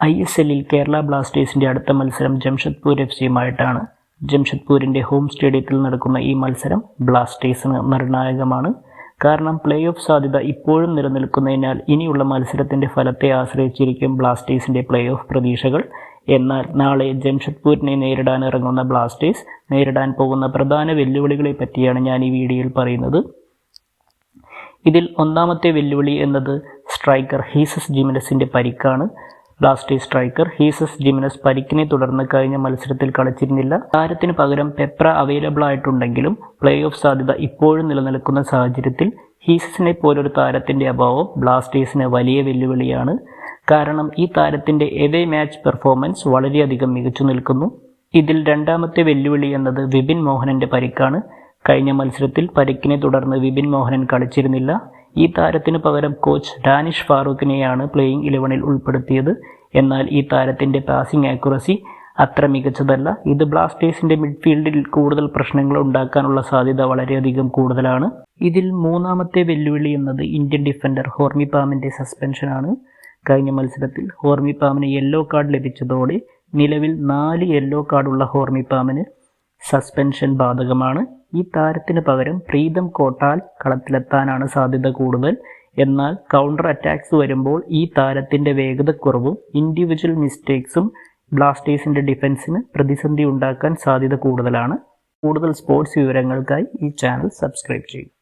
I S എല്ലിൽ കേരള ബ്ലാസ്റ്റേഴ്സിന്റെ അടുത്ത മത്സരം ജംഷഡ്പൂർ എഫ് സിയുമായിട്ടാണ് ജംഷഡ്പൂരിന്റെ ഹോം സ്റ്റേഡിയത്തിൽ നടക്കുന്ന ഈ മത്സരം ബ്ലാസ്റ്റേഴ്സിന് നിർണായകമാണ്. കാരണം പ്ലേ ഓഫ് സാധ്യത ഇപ്പോഴും നിലനിൽക്കുന്നതിനാൽ ഇനിയുള്ള മത്സരത്തിന്റെ ഫലത്തെ ആശ്രയിച്ചിരിക്കും ബ്ലാസ്റ്റേഴ്സിന്റെ പ്ലേ ഓഫ് പ്രതീക്ഷകൾ. എന്നാൽ നാളെ ജംഷഡ്പൂരിനെ നേരിടാൻ ഇറങ്ങുന്ന ബ്ലാസ്റ്റേഴ്സ് നേരിടാൻ പോകുന്ന പ്രധാന വെല്ലുവിളികളെ പറ്റിയാണ് ഞാൻ ഈ വീഡിയോയിൽ പറയുന്നത്. ഇതിൽ ഒന്നാമത്തെ വെല്ലുവിളി എന്നത് സ്ട്രൈക്കർ ഹീസസ് ജിമിനസിന്റെ പരിക്കാണ്. ബ്ലാസ്റ്റേഴ്സ് സ്ട്രൈക്കർ ഹീസസ് ജിമിനസ് പരിക്കിനെ തുടർന്ന് കഴിഞ്ഞ മത്സരത്തിൽ കളിച്ചിരുന്നില്ല. താരത്തിന് പകരം പെപ്ര അവൈലബിൾ ആയിട്ടുണ്ടെങ്കിലും പ്ലേ ഓഫ് സാധ്യത ഇപ്പോഴും നിലനിൽക്കുന്ന സാഹചര്യത്തിൽ ഹീസസിനെ പോലൊരു താരത്തിന്റെ അഭാവം ബ്ലാസ്റ്റേഴ്സിന് വലിയ വെല്ലുവിളിയാണ്. കാരണം ഈ താരത്തിന്റെ എവേ മാച്ച് പെർഫോമൻസ് വളരെയധികം മികച്ചു നിൽക്കുന്നു. ഇതിൽ രണ്ടാമത്തെ വെല്ലുവിളി എന്നത് വിപിൻ മോഹനന്റെ പരിക്കാണ്. കഴിഞ്ഞ മത്സരത്തിൽ പരിക്കിനെ തുടർന്ന് വിപിൻ മോഹനൻ കളിച്ചിരുന്നില്ല. ഈ താരത്തിന് പകരം കോച്ച് ഡാനിഷ് ഫാറൂഖിനെയാണ് പ്ലേയിങ് ഇലവനിൽ ഉൾപ്പെടുത്തിയത്. എന്നാൽ ഈ താരത്തിന്റെ പാസിംഗ് ആക്യുറസി അത്ര മികച്ചതല്ല. ഇത് ബ്ലാസ്റ്റേഴ്സിന്റെ മിഡ്ഫീൽഡിൽ കൂടുതൽ പ്രശ്നങ്ങൾ ഉണ്ടാക്കാനുള്ള സാധ്യത വളരെയധികം കൂടുതലാണ്. ഇതിൽ മൂന്നാമത്തെ വെല്ലുവിളി എന്നത് ഇന്ത്യൻ ഡിഫൻഡർ ഹോർമി പാമിന്റെ സസ്പെൻഷനാണ് കഴിഞ്ഞ മത്സരത്തിൽ ഹോർമി പാമിന് യെല്ലോ കാർഡ് ലഭിച്ചതോടെ നിലവിൽ നാല് യെല്ലോ കാർഡുള്ള ഹോർമി പാമിന് സസ്പെൻഷൻ ബാധകമാണ്. ഈ താരത്തിന് പകരം പ്രീതം കോട്ടാൽ കളത്തിലെത്താനാണ് സാധ്യത കൂടുതൽ. എന്നാൽ കൗണ്ടർ അറ്റാക്സ് വരുമ്പോൾ ഈ താരത്തിന്റെ വേഗതക്കുറവും ഇൻഡിവിജ്വൽ മിസ്റ്റേക്സും ബ്ലാസ്റ്റേഴ്സിന്റെ ഡിഫൻസിന് പ്രതിസന്ധി ഉണ്ടാക്കാൻ സാധ്യത കൂടുതലാണ്. കൂടുതൽ സ്പോർട്സ് വിവരങ്ങൾക്കായി ഈ ചാനൽ സബ്സ്ക്രൈബ് ചെയ്യും